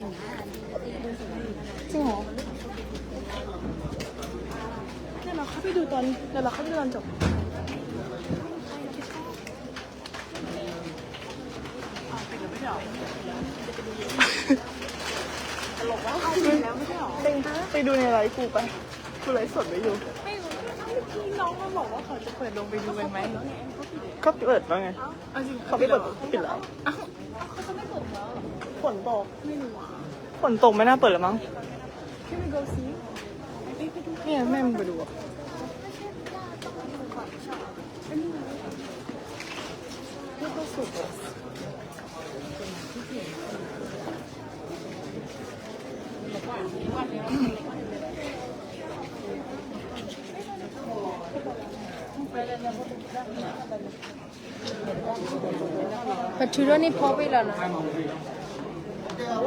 จริงเหรอเดี๋ยวเราเข้าไปดูตอนเดี๋ยวเราเข้าไปดูตอนจบไปดูในไลฟ์กูไปกูไลฟ์สดไว้อยู่ไม่รู้ที่น้องมาบอกว่าเขาจะเปิดลงไปดูกันไหมก็เปิดแล้วไงเอาจริงเขาไม่เปิดปิดแล้ว นตกไม่รู้ฝนตกไม่น่าเปิดหรอมั้งเนี่ยแม่มึงไปดูไปช่ไนี่ปัจจุบันนี้พอไปแล้วนะ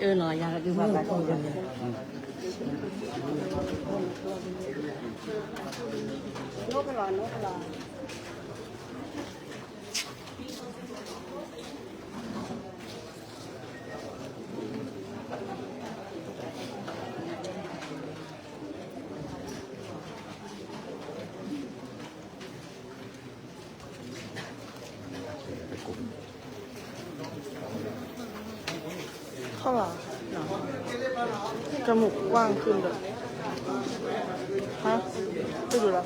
เออหน่อยยากดูแบบแบบนี้โน้ตไปลอโน้ตไปลอเข้าหรอจมูกว้างขึ้นเลยฮะไปดูแล้ว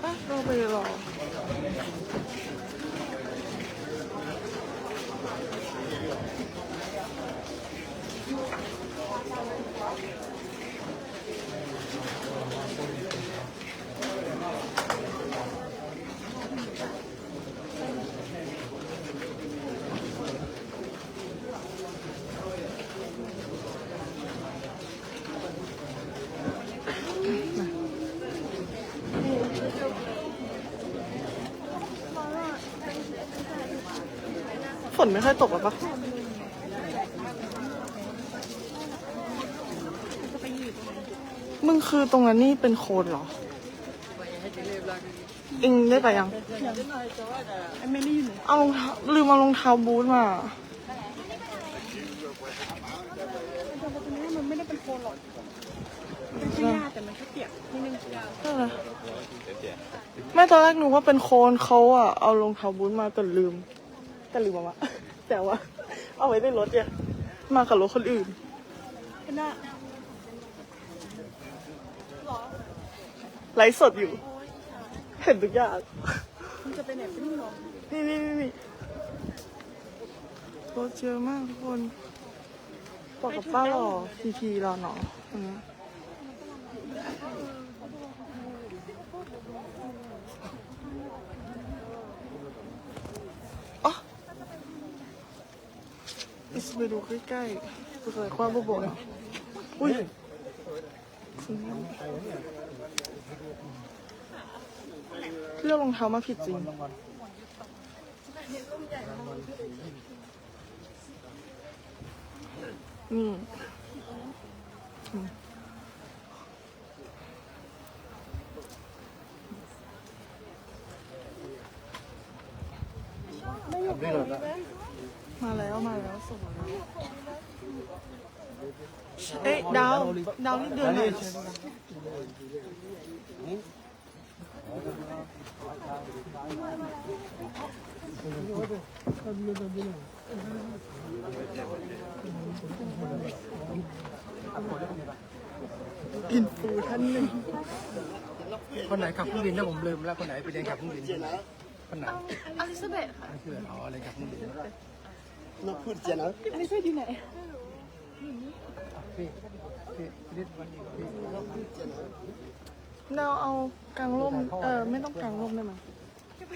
ไปเราไปรอ ฝนไม่ค่อยตกหรอปะมึงคือตรงนั้นนี่เป็นโคลนเหรอเองได้ไปยังไอ้ไม่ได้อยู่ไหนเอารองเท้าลืมเอารองเท้าบูทมามันไม่ได้เป็นโคลนหรอกมันเป็นแค่หญ้าแต่มันแค่เปียกนิดนึงนั่นแหละไม่ตอนแรกหนูว่าเป็นโคลนเขาอะเอารองเท้าบูทมาแต่ลืม แต่ลืมเอามาแต่ว่า เอาไว้ในรถเนี่ยมากับรถคนอื่นเป็นหน้าไลฟ์สดอยู่ เห็นทุกอย่างมันจะไปไหนเป็นหรอนี่นี่นี่นี่รถเยอะมากทุกคนบอกกับป้าหรอทีทีรอหนอตรงนี้อ๋อ ไปดูใกล้ๆดูอะไรความบ่นอุ้ยเลือกรองเท้ามาผิดจริงนี่อืมมา เอ๊ะดาวดาวนี่เดือนไหนอินฟูท่านหนึ่งคนไหนขับเครื่องบินนะผมลืมแล้วคนไหนไปเรียนขับเครื่องบินคนไหนอลิซาเบธค่ะไม่คืออ๋ออะไรขับเครื่องบิน เราพูดเจนะไม่ใช่ที่ไหนพี่พี่นิดวันพี่ดาวเอากางร่มเออไม่ต้องกางร่มได้ไหมจะไป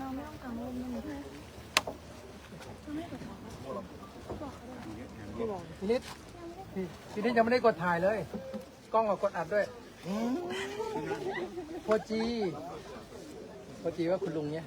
น้องไม่ต้องกังวลมันเลยพี่บอกทีนี้ทีนี้ยังไม่ได้กดถ่ายเลย กล้องก็กดอัดด้วยโพจีโพจีว่าคุณลุงเนี่ย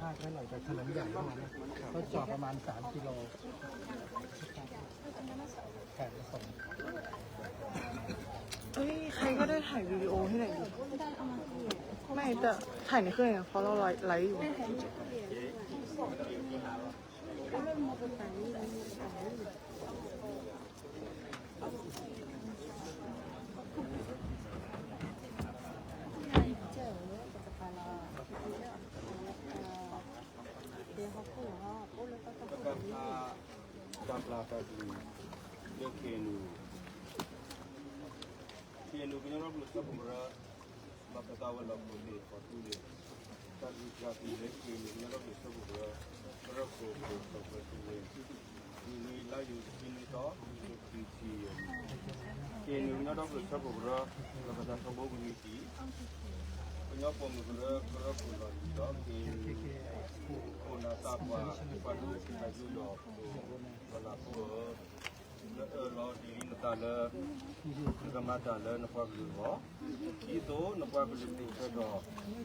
พลาดไม่หน่อยแต่ถนนใหญ่มากนะเขาจอดประมาณ 3 กิโลแข่งส่งเอ้ยใครก็ได้ถ่ายวิดีโอให้หน่อยดิไม่แต่ถ่ายในเครื่องเนี่ยเพราะเราไลฟ์ไลฟ์อยู่ plakatu da kenu kenu bin rabu da kumra makata wala kule fatule tabi jati da kenu bin rabu da kumra rabu da kumra ni la yu kinu to da kiti kenu bin rabu da kumra makata kumra kiti ကျွန်တော်ပုံမှန်ကတော့ပြောပြလာတာဒီကနေ့ကိုနာတာပါဒီပါလို့ဒီလိုပြောလာတော့လောဒီနတာလဲဒီကမတာလဲနှစ်ဖက်ပြီးတော့ဒီတော့နှစ်ဖက်ပြီးတော့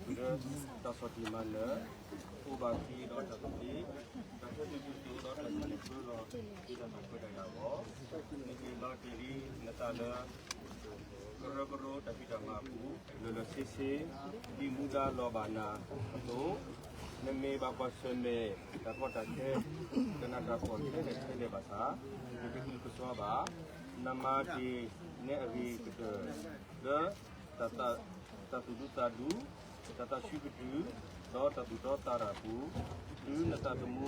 ဒီတော့တော်တော်ဒီမှာလဲဥပါတိတော့တော်တော်ဒီတော့ဒီလိုဒီနတာလဲ ရကရောတပိတမကူလောလစီစီဒီမူဒါလောဘာနာတို့နမေဘာပစမေတကောတကေကနတာပေါ်တဲ့တဲ့ဘာသာဒီကိကုစွာဘာနမတိနေအဝိကတဒါတတတတုဒတဒုတတရှိပတုဒောတတုဒောတာရကူဒုနတတမူ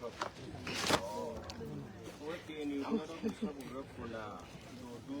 ဟောကိုကေနီဝရတ်ဆဘုရကုလာဒိုဒု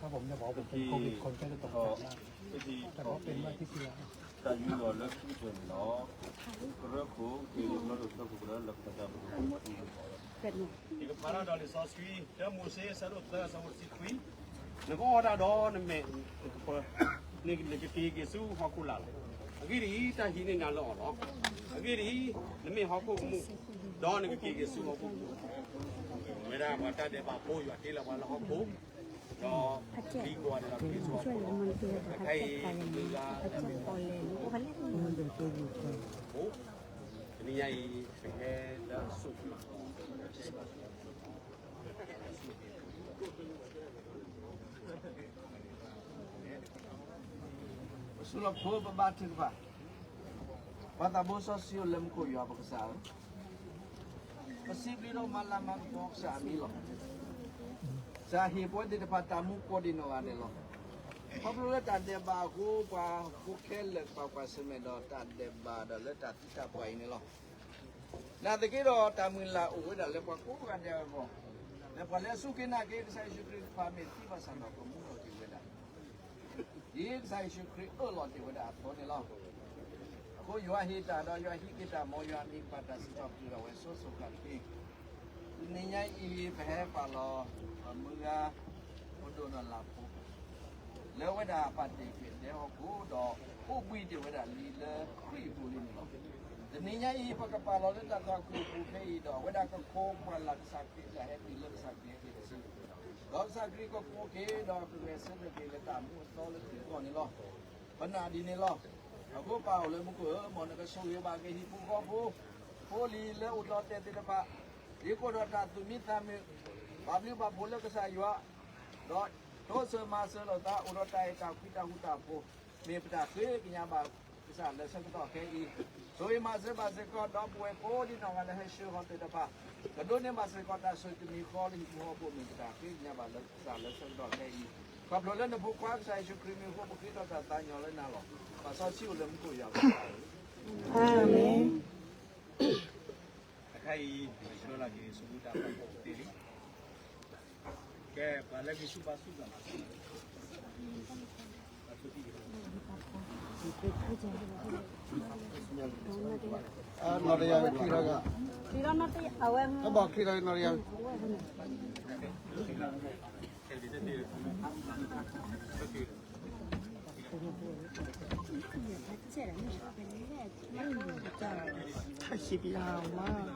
ถ้าผมจะบอกผมเป็นโควิดคนก็จะตกใจมากแต่ว่าเป็นว่าที่เพีย Tiga para dah ni sos kui, dia musa sarut dah sahur sit kui. Nego ada dah ni me, apa ni lagi tiga su hakulal. Agiri ta hini nalo orang. Agiri ni me hakul mu. dɔɔni ke ke sumo ko mera mata de ba po ya tela wala ko ko do di ko ala ke sumo ko kai ni ga ko vale ko ni yai ke da su Sulah ko babatik ba. Bata bosa siyo lem ko ya bakasal. posible raw malaman ko sa amilo. Sa hipo, di dapat tamu ko din o anilo. Pablo le tante ba ko pa bukel le pa pa semedo tante ba da le tante ta pa ini lo. Na te kiro tamu la uwe da le pa ko kan ya ko. Le pa le su ke na ke sa shukri pa me ti ba sa no ko mu no ti we da. Di sa shukri o lo ti we da to ni lo. ကိုယောဟိတာတော့ယောဟိကိတာမောယောနိပတ္တစတောပြုတော်ဝဲဆုဆုကတိနိညာဤဘဲပါလောမူကဘုဒ္ဓနလာပုလေဝဒပတိကိတေဟောကိုတော့ဥပ္ပိတေဝဒလီလခိပုလိမောဒနိညာဤပကပါလောတတကုပုခေဤတော့ဝဒကခိုးမလတ်စကိလဟေတိလစကိတေစီတော့စကိကိုကိုကေတော့ပြေစတဲ့ကေလတာမှုသောလတိကောနေလောဘနာဒီနေလော အခုပါလေမကူမနကဆိုရပါကေဟိပူကပူပိုလီလေဥတော်တဲ့တဲ့ပါဒီကိုတော့တာသူမိသားမေဘာဘလီဘာဘုလကစားယွာတော့တော့ဆမဆလောတာဥရတိုင်တာခိတာဟုတာပိုမေပတာသွေးပညာပါကစားလက်ဆက်တော့ခဲဤဆိုရမစပါစကတော့ပွဲကိုဒီနော်ကလည်းဟရှိဟောတဲ့တပါကဒိုနေမစကတော့တာဆိုတမီခေါ်လိဟောပိုမေပတာသွေးပညာပါလက်စားလက်ဆက်တော့ခဲဤ Pablo le nabu kwa sa Yesu Kristo ko bukito ta tanyo le nalo. Pasal si ule mko ya. Amen. Akai bisho la ki Yesu ta ko tili. Ke pale ki su basu ga. Nariyal kira ga. Kira nanti awam. Apa kira nariyal? ถ่าคลิปยาวมาก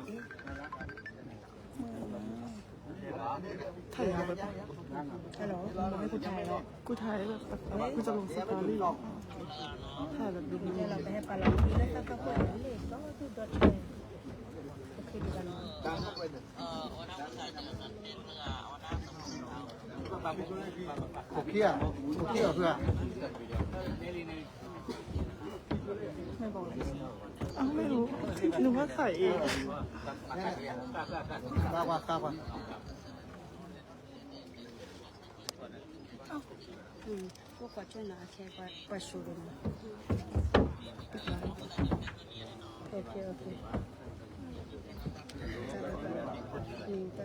ถ่ายยาวไปปะฮัลโหลไม่กูถ่ายแล้วกูถ่ายแบบแบบกูจะลงสตอรี่ถ่ายแบบดูดีเราไปให้ปลาเราที่แล้วก็ก็เลยก็คือดอทโอเคดีกันตามเข้าไปเลยโอเคอะโอเคอะเพื่อนไม่บอกเลยอ้าวไม่รู้หนึกว่าใส่เองข้าวว่าข้าวว่าอืมพวกกว่าช่วยนาแค่กว่าประชุมโอเคโอเคอืมแต่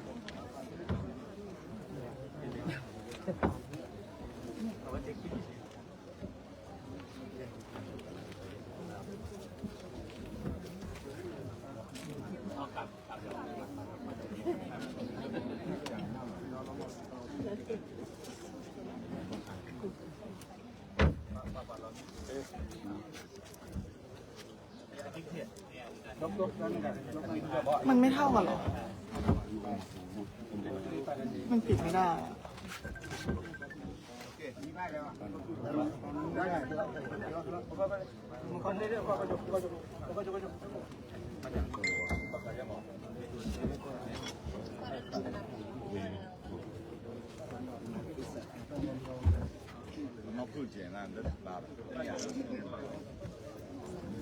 มันไม่เท่ากันหรอ มันปิดไม่ได้อะ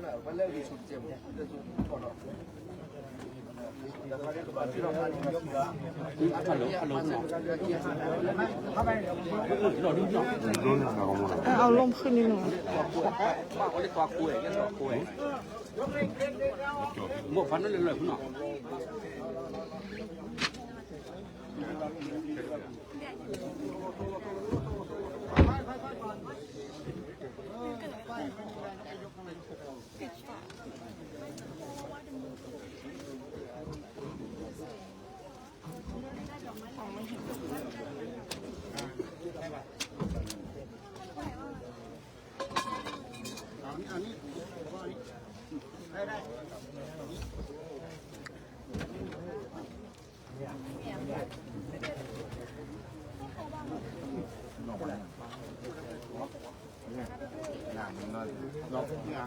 กแกแบบมันเลิกดีสุดเจ็บจะสุดก่อนหรอกที่เรามาที่ยกเหนือฮัลโหลฮัลโหลเข้าไป อ่ะเอาล่มขึ้นนิดหนึ่ง ติดต่อ làm nó nó cái gì à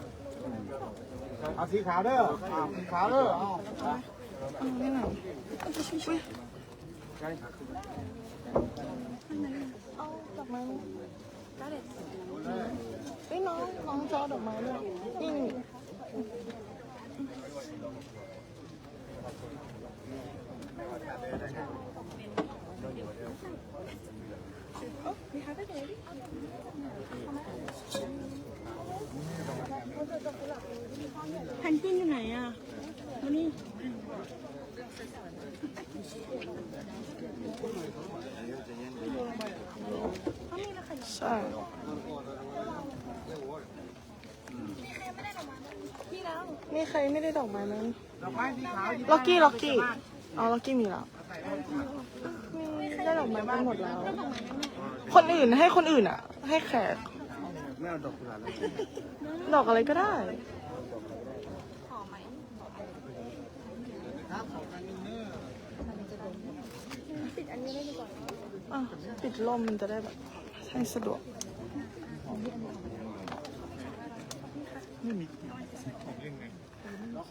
เอาสีขาวเด้อเอาสีขาวเด้อเอาเอาดอกไม้ไอ้ยน้องน้องจอดอกไม้ด้วยนี่นี่นี่ แพนกวินอยู่ไหนอะมานี่ใช่มีใครไม่ได้ดอกไม้ไหมล็อกกี้ล็อกกี้ อ๋อ ล็อกกี้มีแล้วมีได้ดอกไม้ไปหมดแล้ว คนอื่นให้คนอื่นอะ ให้แขก ไม่เอาดอกกุหลาบเลยดอกอะไรก็ได้ อะปิดล่มมันจะได้แบบให้สะดวก ไม่มีของเล่นไง ดอก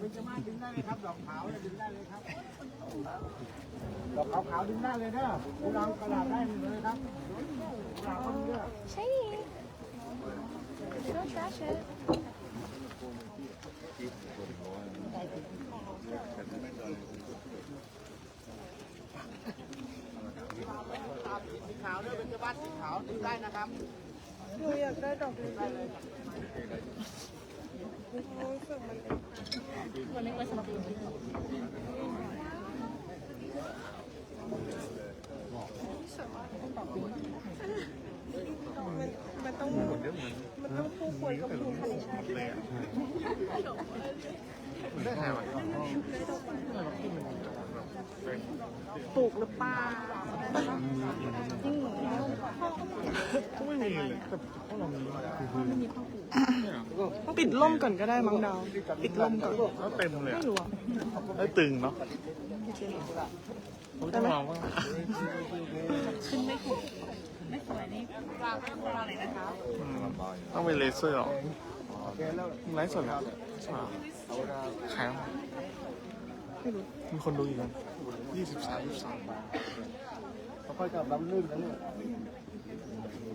ขาวๆดึงได้เลยนะกุหลาบกระดาษได้เลยครับ Shiny. Don't trash it. ขาวเด้อเป็นเจ้าบ้านสีขาวดึงได้นะครับ หนูอยากได้ดอก นี้เลยมันมันต้องมันต้องคู่ควรกับพิคาเนชั่นได้ไงวะปลูกหรือเปล่าก็ไม่มีเลยแต่พวกเรามี ปิดล่มก่อนก็ได้มั้งดาวปิดล่มก่อนแล้วเต็มเลยไม่รู้อะแล้วตึงเนาะผมจะลองว่าขึ้นไม่ถูกไม่สวยนี่วางไม่วางเลยนะคะต้องเป็นเลเซอร์หรอไลฟ์สดเหรอใช่ป่ะขายมั้ยไม่รู้มีคนดูอยู่นะยี่สิบสามยี่สิบสามเขาค่อยกับลำลื่นนะเนี่ยแล้วตัวพี่ก็อันนี้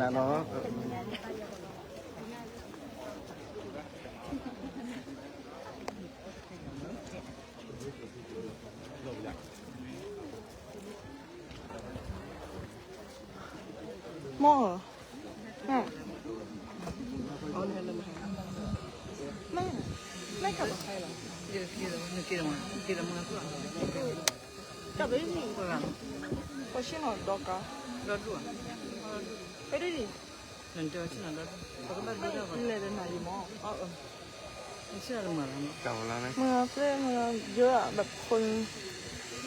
နာတော့မောဟမ်အော်လည်းမဟဲ့မလိုက်ကပါခိုင်းလားဒီကိရမကိရမကိရမကတော့တပည့်နေပါလားပရှင်တော့တော့ကတော့တော့ กับใครเหรอกลับได้ดิโคชิโนะดอกะไปได้ดิเลยเดินหาอยู่หม้อเก่าแล้วนะเมืองเพื่อนเมืองเยอะอะแบบคน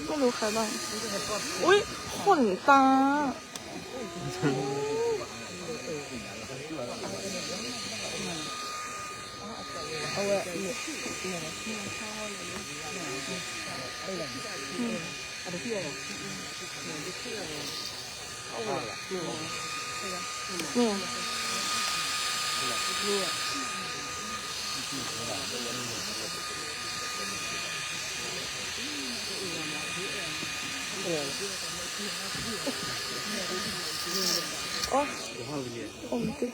ไม่รู้ใครบ้างอุ้ยขนตาเอาไว้เนี่ยเนี่ย โอ้ผมติด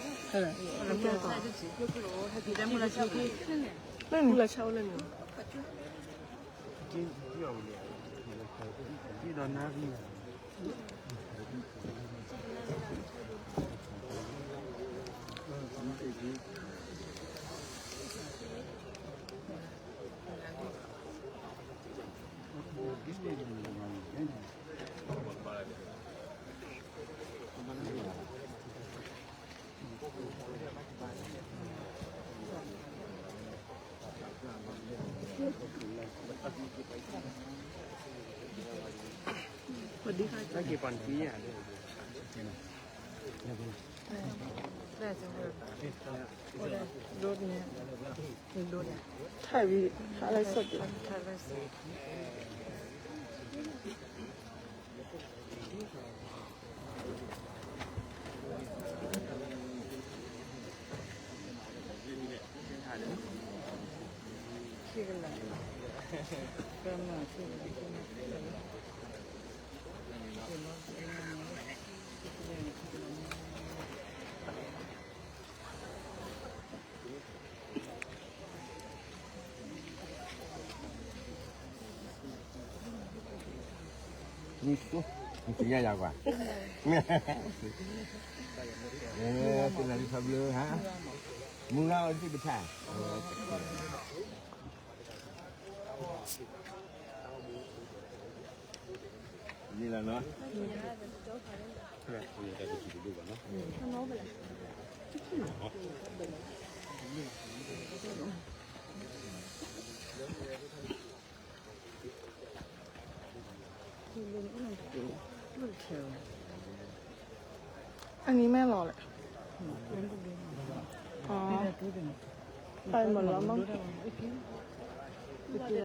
เล่นมูลเช่าเล่น ที่ที่เราเนี่ยที่นอนหน้ Thank you. กี่ปอนที่อะได้จังเลยโดดเนี่ยโดดเนี่ยถ่ายวีอะไรสดอยู่ถ่ายอกันมาที่ 你说，你怎样讲话？哎，现在你差不多哈，木老是不差。 เล่าที่ไปถ่ายนี่แหละเนาะอันนี้แม่รอเลยอ๋อไปหมดแล้วมั้ง